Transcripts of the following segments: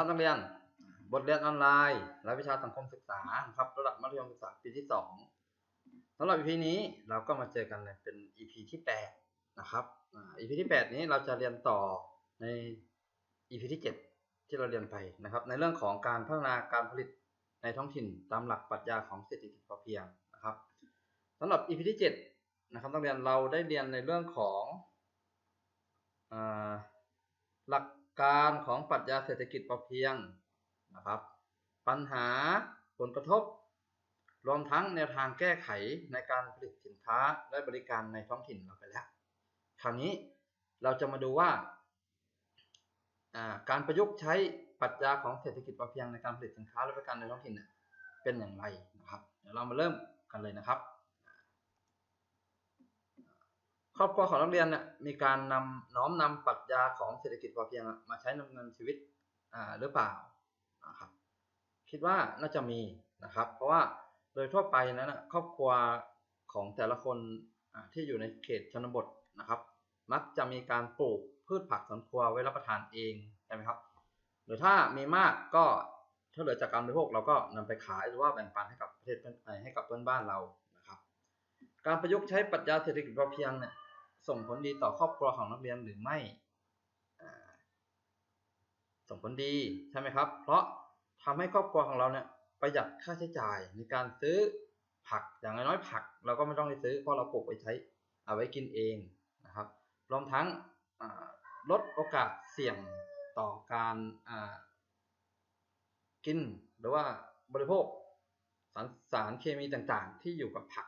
ครับนักเรียน บทเรียนออนไลน์รายวิชาสังคมศึกษาครับระดับมัธยมศึกษาปีที่สองสำหรับ EP นี้เราก็มาเจอกันในเป็น EP ที่แปดนะครับ EP ที่แปดนี้เราจะเรียนต่อใน EP ที่เจ็ดที่เราเรียนไปนะครับ ในเรื่องของการพัฒนาการผลิตในท้องถิ่นตามหลักปรัชญาของเศรษฐกิจพอเพียงนะครับสำหรับ EP ที่เจ็ดนะครับนักเรียนเราได้เรียนในเรื่องของอหลัก การของปรัชญาเศรษฐกิจพอเพียงนะครับ ปัญหาผลกระทบ รวมทั้งแนวทางแก้ไขในการผลิตสินค้าและบริการในท้องถิ่นเราไปแล้ว คราวนี้เราจะมาดูว่า การประยุกต์ใช้ปรัชญาของเศรษฐกิจพอเพียงในการผลิตสินค้าและบริการในท้องถิ่นเป็นอย่างไรนะครับ เดี๋ยวเรามาเริ่มกันเลยนะครับ ครอบครัวของนักเรียนเนี่ยมีการนำน้อมนำปรัชญาของเศรษฐกิจพอเพียงมาใช้ดำเนินชีวิตหรือเปล่านะครับคิดว่าน่าจะมีนะครับ เพราะว่าโดยทั่วไปนั้นครอบครัวของแต่ละคนที่อยู่ในเขตชนบทนะครับ มักจะมีการปลูกพืชผักสวนครัวไว้รับประทานเองใช่ไหมครับ หรือถ้ามีมากก็ถ้าเหลือจากการบริโภคเราก็นำไปขายหรือว่าแบ่งปันให้กับประเทศให้กับเพื่อนบ้านเรานะครับ การประยุกต์ใช้ปรัชญาเศรษฐกิจพอเพียงเนี่ย ส่งผลดีต่อครอบครัวของนักเรียนหรือไม่ ส่งผลดีใช่ไหมครับ เพราะทำให้ครอบครัวของเราเนี่ยประหยัดค่าใช้จ่ายในการซื้อผักอย่างน้อยๆผัก เราก็ไม่ต้องไปซื้อเพราะเราปลูกไว้ใช้เอาไว้กินเองนะครับรวมทั้งลดโอกาสเสี่ยงต่อการกินหรือว่าบริโภคสารสารเคมีต่างๆ ที่อยู่กับผัก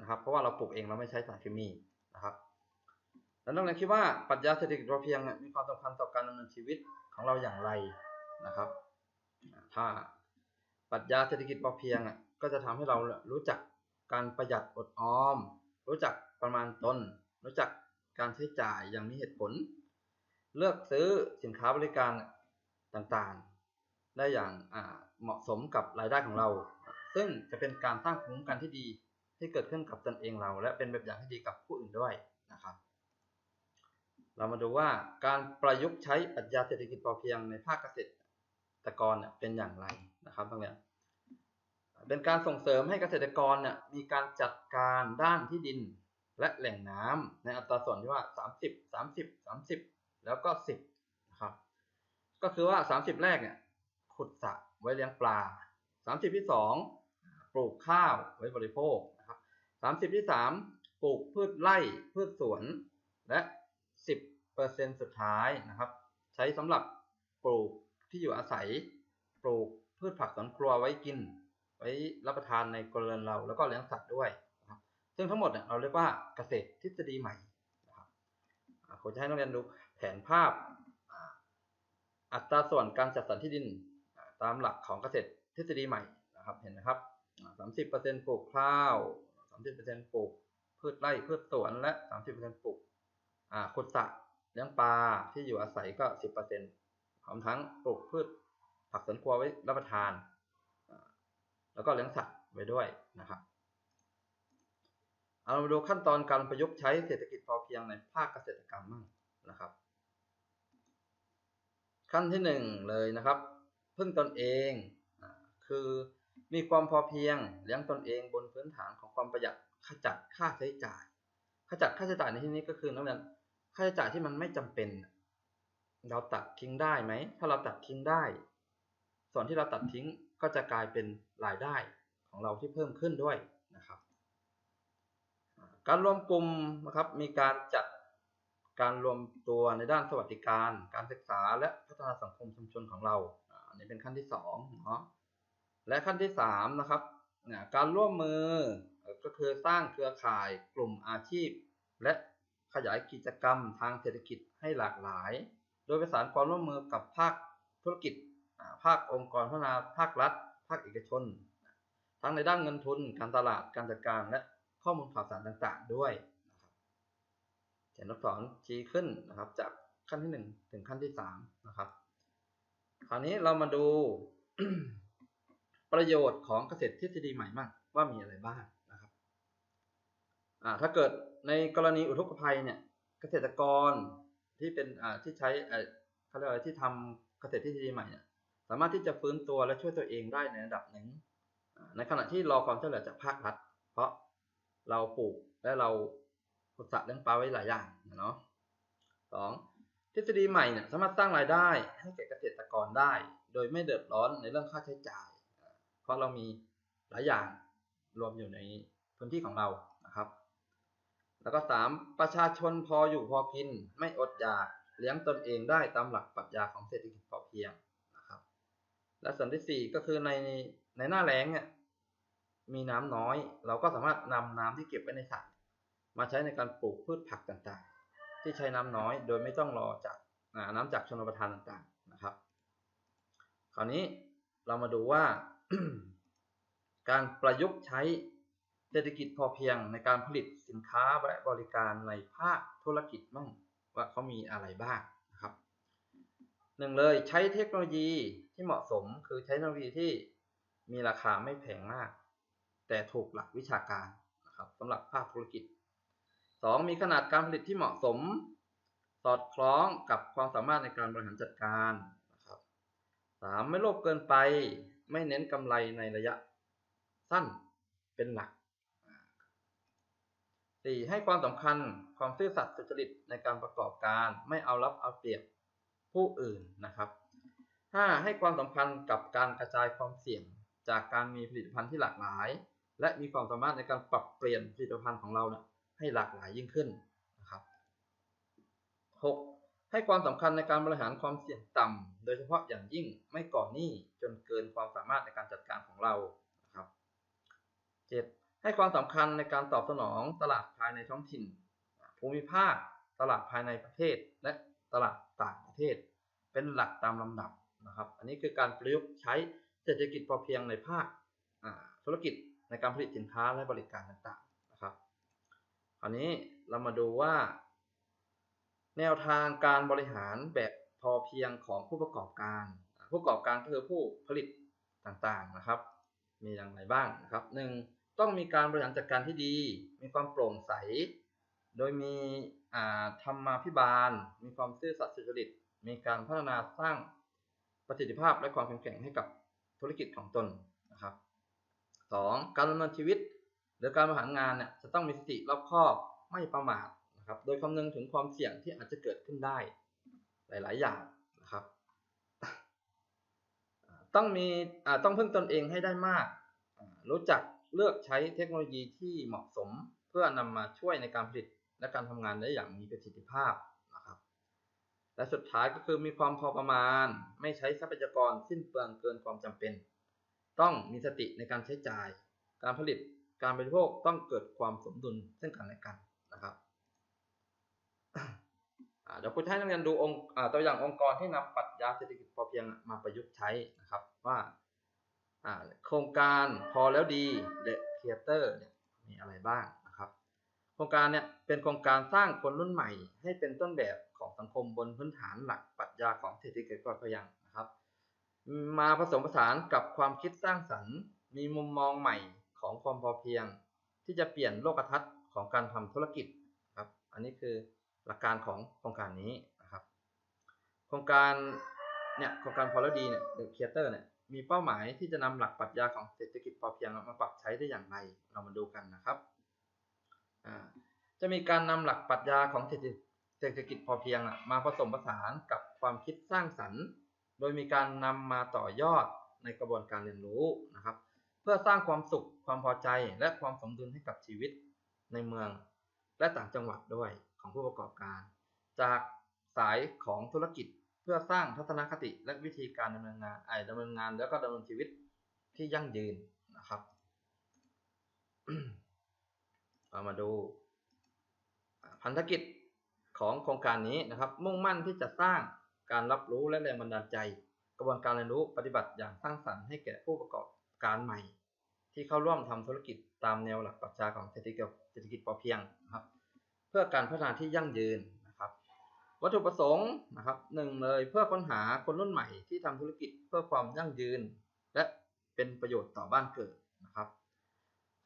นะครับเพราะว่าเราปลูกเองเราไม่ใช้สารเคมี นะครับแล้วนักเรียนคิดว่าปรัชญาเศรษฐกิจพอเพียงมีความสำคัญต่อการดำเนินชีวิตของเราอย่างไรนะครับ ถ้าปรัชญาเศรษฐกิจพอเพียงก็จะทำให้เรารู้จักการประหยัดอดออม รู้จักประมาณตน รู้จักการใช้จ่ายอย่างมีเหตุผล เลือกซื้อสินค้าบริการต่างๆ ได้อย่างเหมาะสมกับรายได้ของเรา ซึ่งจะเป็นการสร้างภูมิคุ้มกันที่ดี ที่เกิดขึ้นกับตนเองเรา และเป็นแบบอย่างที่ดีกับผู้อื่นด้วยนะครับ เรามาดูว่าการประยุกต์ใช้ปรัชญาเศรษฐกิจพอเพียงในภาคเกษตรกรเป็นอย่างไรนะครับตรงนี้เป็นการส่งเสริมให้เกษตรกรเนี่ยมีการจัดการด้านที่ดินและแหล่งน้ำในอัตราส่วนที่ว่า 30 30 30 แล้วก็ 10นะครับก็คือว่า 30 แรกเนี่ยขุดสระไว้เลี้ยงปลา 30 ที่ 2 ปลูกข้าวไว้บริโภค 30 ที่ 3 ปลูกพืชไร่พืชสวน และ 10%สุดท้ายนะครับ ใช้สำหรับปลูกที่อยู่อาศัย ปลูกพืชผักสวนครัวไว้กิน ไว้รับประทานในกรณีเรา แล้วก็เลี้ยงสัตว์ด้วยซึ่งทั้งหมดเนี่ยเราเรียกว่าเกษตรทฤษฎีใหม่นะครับผมจะให้นักเรียนดูแผนภาพอัตราส่วนการจัดสรรที่ดินตามหลักของเกษตรทฤษฎีใหม่นะครับเห็นไหมครับสามสิบเปอร์เซ็นปลูกข้าว สามสิบเปลูกพืชไร่พืชสวนและสามสิบเปลูกขุดสระเลี้ยงปลาที่อยู่อาศัยก็สิบเปอร์เซ็นต์พร้อมทั้งปลูกพืชผักสวนครัวไว้รับประทาน แล้วก็เลี้ยงสัตว์ไว้ด้วยนะครับเอามาดูขั้นตอนการประยุกต์ใช้เศรษฐกิจพอเพียงในภาคเกษตรกรรมบ้างนะครับ ขั้นที่หนึ่งเลยนะครับ พึ่งตนเองคือ มีความพอเพียงเลี้ยงตนเองบนพื้นฐานของความประหยัดขจัดค่าใช้จ่ายขจัดค่าใช้จ่ายในที่นี้ก็คือนักเรียนค่าใช้จ่ายที่มันไม่จำเป็น เราตัดทิ้งได้ไหม ถ้าเราตัดทิ้งได้ ส่วนที่เราตัดทิ้งก็จะกลายเป็นรายได้ของเราที่เพิ่มขึ้นด้วยนะครับ การรวมกลุ่มนะครับมีการจัดการรวมตัวในด้านสวัสดิการ การศึกษาและพัฒนาสังคมชุมชนของเรา อันนี้เป็นขั้นที่สองเนาะ และขั้นที่สามนะครับการร่วมมือก็คือสร้างเครือข่ายกลุ่มอาชีพ และขยายกิจกรรมทางเศรษฐกิจให้หลากหลาย โดยประสานความร่วมมือกับภาคธุรกิจ ภาคองค์กรพัฒนาภาครัฐ ภาคเอกชน ทั้งในด้านเงินทุน การตลาด การจัดการ และข้อมูลข่าวสารต่างๆ ด้วยนะครับเขียนอักษรชี้ขึ้นนะครับจากขั้นที่ 1 ถึงขั้นที่3นะครับ คราวนี้เรามาดู ประโยชน์ของเกษตรทฤษฎีใหม่มากว่ามีอะไรบ้างนะครับถ้าเกิดในกรณีอุทกภัยเนี่ยเกษตรกรที่เป็นที่ใช้เขาเรียกอะไรที่ทำเกเกษตรทฤษฎีใหม่เนี่ยสามารถที่จะฟื้นตัวและช่วยตัวเองได้ในระดับหนึ่งในขณะที่รอความช่วยเหลือจากภาครัฐ เพราะเราปลูกและเราขุดสระเลี้ยงปลาไว้หลายอย่างเนาะสองทฤษฎีใหม่เนี่ยสามารถสร้างรายได้ให้แก่เกษตรกรได้ โดยไม่เดือดร้อนในเรื่องค่าใช้จ่าย เพราะเรามีหลายอย่างรวมอยู่ในพื้นที่ของเรานะครับ แล้วก็สามประชาชนพออยู่พอกิน ไม่อดอยากเลี้ยงตนเองได้ตามหลักปรัชญาของเศรษฐกิจพอเพียงนะครับ และส่วนที่สี่ก็คือในในหน้าแล้งเนี่ยมีน้ำน้อย เราก็สามารถนำน้ำที่เก็บไว้ในสระมาใช้ในการปลูกพืชผักต่างๆ ที่ใช้น้ำน้อยโดยไม่ต้องรอจากน้ำจากชนประทานต่างๆนะครับ คราวนี้เรามาดูว่า การประยุกต์ใช้เศรษฐกิจพอเพียงในการผลิตสินค้าและบริการในภาคธุรกิจบ้างว่าเขามีอะไรบ้างนะครับหนึ่งเลยใช้เทคโนโลยีที่เหมาะสมคือใช้เทคโนโลยีที่มีราคาไม่แพงมาก แต่ถูกหลักวิชาการนะครับสำหรับภาคธุรกิจสองมีขนาดการผลิตที่เหมาะสม สอดคล้องกับความสามารถในการบริหารจัดการนะครับสามไม่โลภเกินไป ไม่เน้นกำไรในระยะสั้นเป็นหลักสี่ให้ความสำคัญความซื่อสัตย์สุจริตในการประกอบการไม่เอารัดเอาเปรียบผู้อื่นนะครับห้าให้ความสำคัญกับการกระจายความเสี่ยงจากการมีผลิตภัณฑ์ที่หลากหลาย และมีความสามารถในการปรับเปลี่ยนผลิตภัณฑ์ของเราเนี่ยให้หลากหลายยิ่งขึ้นนะครับหก ให้ความสำคัญในการบริหารความเสี่ยงต่ำโดยเฉพาะอย่างยิ่งไม่ก่อหนี้จนเกินความสามารถในการจัดการของเรานะครับเจ็ดให้ความสำคัญในการตอบสนองตลาดภายในท้องถิ่น ภูมิภาค ตลาดภายในประเทศ และตลาดต่างประเทศ เป็นหลักตามลำดับนะครับ อันนี้คือการประยุกต์ใช้เศรษฐกิจพอเพียงในภาคธุรกิจในการผลิตสินค้าและบริการต่างๆนะครับ คราวนี้เรามาดูว่า แนวทางการบริหารแบบพอเพียงของผู้ประกอบการ ผู้ประกอบการคือผู้ผลิตต่างๆนะครับ มีอย่างไรบ้างนะครับหนึ่งต้องมีการบริหารจัดการที่ดี มีความโปร่งใส โดยมีธรรมาภิบาล มีความซื่อสัตย์สุจริต มีการพัฒนาสร้างประสิทธิภาพและความแข็งแกร่งให้กับธุรกิจของตนนะครับสองการดำเนินชีวิต หรือการบริหารงานเนี่ยจะต้องมีสติรอบคอบไม่ประมาท นะครับ โดยคำนึงถึงความเสี่ยงที่อาจจะเกิดขึ้นได้หลาย ๆ อย่างนะครับ ต้องมีต้องพึ่งตนเองให้ได้มาก รู้จักเลือกใช้เทคโนโลยีที่เหมาะสมเพื่อนำมาช่วยในการผลิตและการทำงานได้อย่างมีประสิทธิภาพนะครับ และสุดท้ายก็คือมีความพอประมาณ ไม่ใช้ทรัพยากรสิ้นเปลืองเกินความจำเป็น ต้องมีสติในการใช้จ่าย การผลิตการบริโภคต้องเกิดความสมดุลซึ่งกันและกันนะครับ เดี๋ยวคุณให้นักเรียนดูองค์ตัวอย่างองค์กรที่นำปรัชญาเศรษฐกิจพอเพียงมาประยุกต์ใช้นะครับว่าโครงการพอแล้วดีเดอะครีเอเตอร์เนี่ยมีอะไรบ้างนะครับ โครงการเนี่ยเป็นโครงการสร้างคนรุ่นใหม่ ให้เป็นต้นแบบของสังคมบนพื้นฐานหลักปรัชญาของเศรษฐกิจพอเพียงนะครับ มาผสมผสานกับความคิดสร้างสรรค์มีมุมมองใหม่ของความพอเพียง ที่จะเปลี่ยนโลกทัศน์ของการทำธุรกิจครับ อันนี้คือ หลักการของโครงการนี้นะครับ โครงการเนี่ยโครงการพอแล้วดีเนี่ยเดอะครีเอเตอร์เนี่ยมีเป้าหมายที่จะนำหลักปรัชญาของเศรษฐกิจพอเพียงมาปรับใช้ได้อย่างไรเรามาดูกันนะครับจะมีการนำหลักปรัชญาของเศรษฐกิจพอเพียงมาผสมผสานกับความคิดสร้างสรรค์ โดยมีการนำมาต่อยอดในกระบวนการเรียนรู้นะครับ เพื่อสร้างความสุขความพอใจและความสมดุลให้กับชีวิตในเมืองและต่างจังหวัดด้วย ของผู้ประกอบการ จากสายของธุรกิจเพื่อสร้างทัศนคติและวิธีการดำเนินงานไอ้ดำเนินงานแล้วก็ดำเนินชีวิตที่ยั่งยืนนะครับเรามาดูพันธกิจของโครงการนี้นะครับ มุ่งมั่นที่จะสร้างการรับรู้และแรงบันดาลใจ กระบวนการเรียนรู้ปฏิบัติอย่างสร้างสรรค์ให้แก่ผู้ประกอบการใหม่ ที่เข้าร่วมทำธุรกิจตามแนวหลักปรัชญาของเศรษฐกิจเศรษฐกิจพอเพียงนะครับ พื่อการพัฒนาที่ยั่งยืนนะครับ วัตถุประสงค์นะครับหนึ่งเลยเพื่อค้นหาคนรุ่นใหม่ที่ทำธุรกิจเพื่อความยั่งยืน และเป็นประโยชน์ต่อบ้านเกิดนะครับ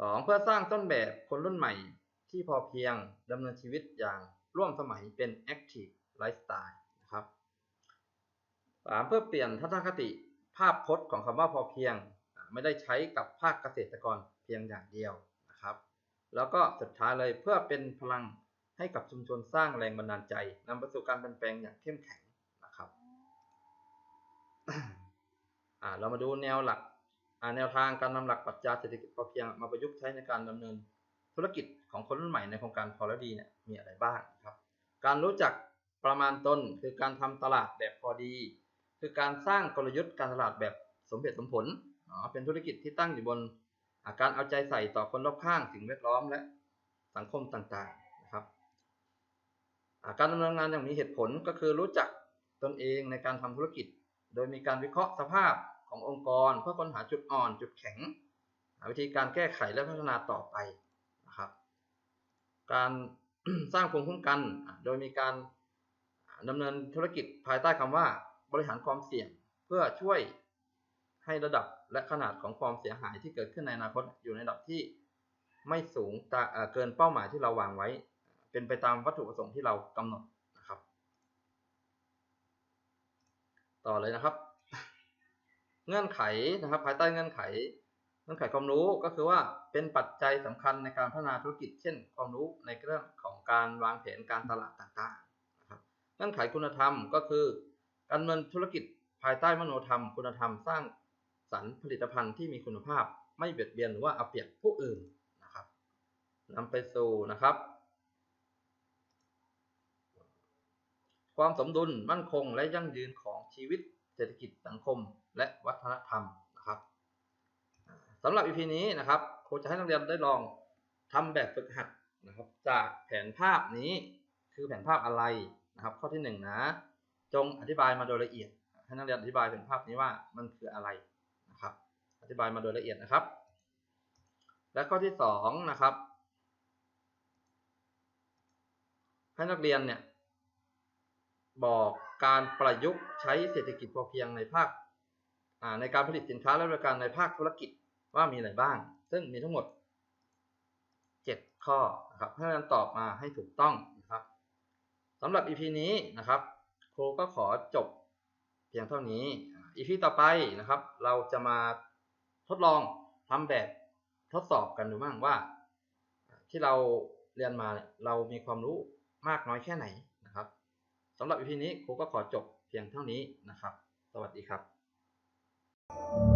สองเพื่อสร้างต้นแบบคนรุ่นใหม่ที่พอเพียงดำเนินชีวิตอย่างร่วมสมัยเป็น active lifestyle นะครับสามเพื่อเปลี่ยนทัศนคติภาพพจน์ของคำว่าพอเพียง ไม่ได้ใช้กับภาคเกษตรกรเพียงอย่างเดียวนะครับ แล้วก็สุดท้ายเลยเพื่อเป็นพลัง ให้กับชุมชนสร้างแรงบันดาลใจนำไปสู่การเปลี่ยนแปลงอย่างเข้มแข็งนะครับเรามาดูแนวหลักแนวทางการนำหลักปรัชญาเศรษฐกิจพอเพียงมาประยุกต์ใช้ในการดำเนินธุรกิจของคนรุ่นใหม่ในโครงการพอและดีเนี่ยมีอะไรบ้างครับ การรู้จักประมาณตนคือการทำตลาดแบบพอดี คือการสร้างกลยุทธ์การตลาดแบบสมเหตุสมผลเป็นธุรกิจที่ตั้งอยู่บนาการเอาใจใส่ต่อคนรอบข้างสิ่งแวดล้อมและสังคมต่างๆ การดำเนินงานอย่างมีเหตุผลก็คือรู้จักตนเองในการทำธุรกิจ โดยมีการวิเคราะห์สภาพขององค์กร เพื่อค้นหาจุดอ่อนจุดแข็งหาวิธีการแก้ไขและพัฒนาต่อไปนะครับ การสร้างภูมิคุ้มกัน โดยมีการดำเนินธุรกิจภายใต้คำว่าบริหารความเสี่ยง เพื่อช่วยให้ระดับและขนาดของความเสียหายที่เกิดขึ้นในอนาคตอยู่ในระดับที่ไม่สูงเกินเป้าหมายที่เราวางไว้ เป็นไปตามวัตถุประสงค์ที่เรากำหนดนะครับ ต่อเลยนะครับ เงื่อนไขนะครับ ภายใต้เงื่อนไข เงื่อนไขความรู้ก็คือว่าเป็นปัจจัยสำคัญในการพัฒนาธุรกิจ เช่น ความรู้ในเรื่องของการวางแผนการตลาดต่างๆนะครับเงื่อนไขคุณธรรมก็คือ การดำเนินธุรกิจภายใต้มโนธรรม คุณธรรมสร้างสรรผลิตภัณฑ์ที่มีคุณภาพไม่เบียดเบียนหรือว่าเอาเปรียบผู้อื่นนะครับนำไปสู่นะครับ ความสมดุลมั่นคงและยั่งยืนของชีวิตเศรษฐกิจสังคมและวัฒนธรรมนะครับสำหรับ EP นี้นะครับครูจะให้นักเรียนได้ลองทำแบบฝึกหัดนะครับจากแผนภาพนี้คือแผนภาพอะไรนะครับ ข้อที่หนึ่งนะจงอธิบายมาโดยละเอียด ให้นักเรียนอธิบายแผนภาพนี้ว่ามันคืออะไรนะครับ อธิบายมาโดยละเอียดนะครับ และข้อที่สองนะครับให้นักเรียนเนี่ย บอกการประยุกต์ใช้เศรษฐกิจพอเพียงในภาคในการผลิตสินค้าและบริการในภาคธุรกิจว่ามีอะไรบ้าง ซึ่งมีทั้งหมด 7 ข้อนะครับให้นักตอบมาให้ถูกต้องนะครับสำหรับ EP นี้นะครับครูก็ขอจบเพียงเท่านี้ EP ต่อไปนะครับ เราจะมาทดลองทำแบบทดสอบกันดูบ้างว่า ที่เราเรียนมาเรามีความรู้มากน้อยแค่ไหน สำหรับ EP นี้ครูก็ขอจบเพียงเท่านี้นะครับ สวัสดีครับ